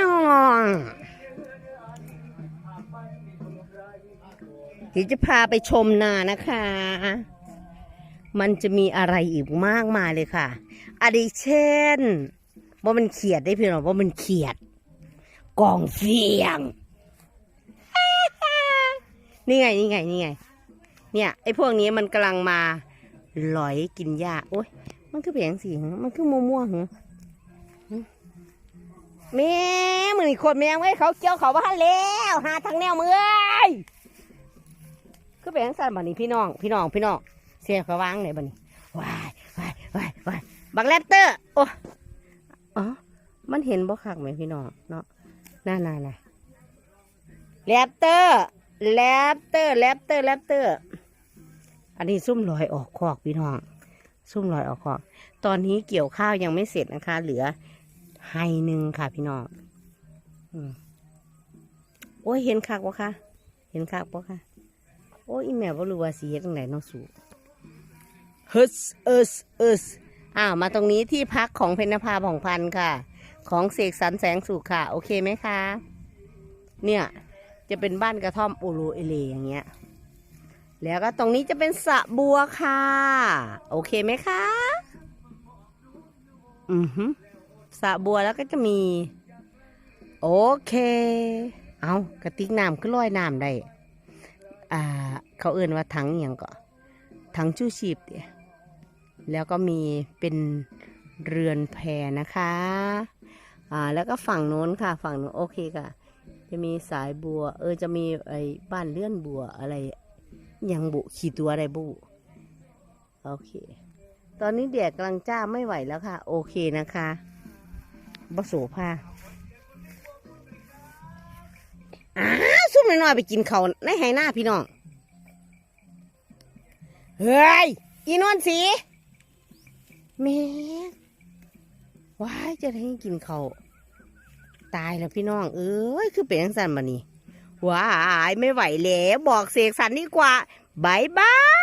น้องเดี๋ยวจะพาไปชมนานะคะ มันจะมีอะไรอีกมากมายเลยค่ะอาทิเช่นว่ามันเขียดได้พียงหรอว่ามันเขียดกองเฟียง นี่ไงนี่ไงนี่ไง เนี่ยไอ้พวกนี้มันกำลังมาหลอยกินหญ้าโอ๊ยมันคือเปลี่ยนสีมันคือมัวมัวๆ แม่มือนี่คนแมงไว้เขาเกี่ยวเขาบ้าแล้วหาทางแนวมือเอ้ยคือเปลี่ยนสันบันนี้พี่น้อง พี่น้องพี่น้องเสียเขาวางไหนบันนี้ว้ายว้ายว้ายว้ายบักแรปเตอร์โอ้อ๋อมันเห็นบ่คักไหมพี่น้องเนาะน่าน่าน่าแรปเตอร์แรปเตอร์แรปเตอร์แรปเตอร์ อันนี้ซุ่มลอยออกคอกพี่น้องซุ่มลอยออกคอก ตอนนี้เกี่ยวข้าวยังไม่เสร็จนะคะ เหลือ ไฮหนึ่งค่ะพี่น้องอโอ้ยเห็นคักวะคะเห็นคักวะคะโอ้ยแม่บ่รู้ว่าสีเฮ็ดจังไหนเน้องสูฮึสเอสเอสอ้าวมาตรงนี้ที่พักของเพนภาผ่องพันธ์ค่ะ ของเสกสรรแสงสุขค่ะ โอเคไหมคะ เนี่ยจะเป็นบ้านกระท่อมโอโลเอเลอย่างเงี้ย แล้วก็ตรงนี้จะเป็นสระบัวค่ะ โอเคไหมคะ อือฮึ สระบัวแล้วก็จะมี โอเค เอากระติกน้ำก็ลอยน้ำได้อ่า เขาเอื่นว่าถังอย่างก็ถังชูชีพเดียแล้วก็มีเป็นเรือนแพนะคะ อ่า แล้วก็ฝั่งโน้นค่ะ ฝั่งโน้นโอเคค่ะ จะมีสายบัว เออ จะมีไอ้บ้านเลื่อนบัวอะไร ยังบุขี่ตัวอะไรบุ โอเค ตอนนี้แดดกำลังจ้าไม่ไหวแล้วค่ะ โอเคนะคะ บโสภาอ้าวซุ่มน้อยไปกินเขาในไหหน้าพี่น้อง เฮ้ย อีนวลสีแม่ว้ายจะให้กินเขาตายแล้วพี่น้อง เอ้ย คือเป็นยังสันมานี่ว้าย ไม่ไหวแล้ว บอกเสกสรรดีกว่าบายบาย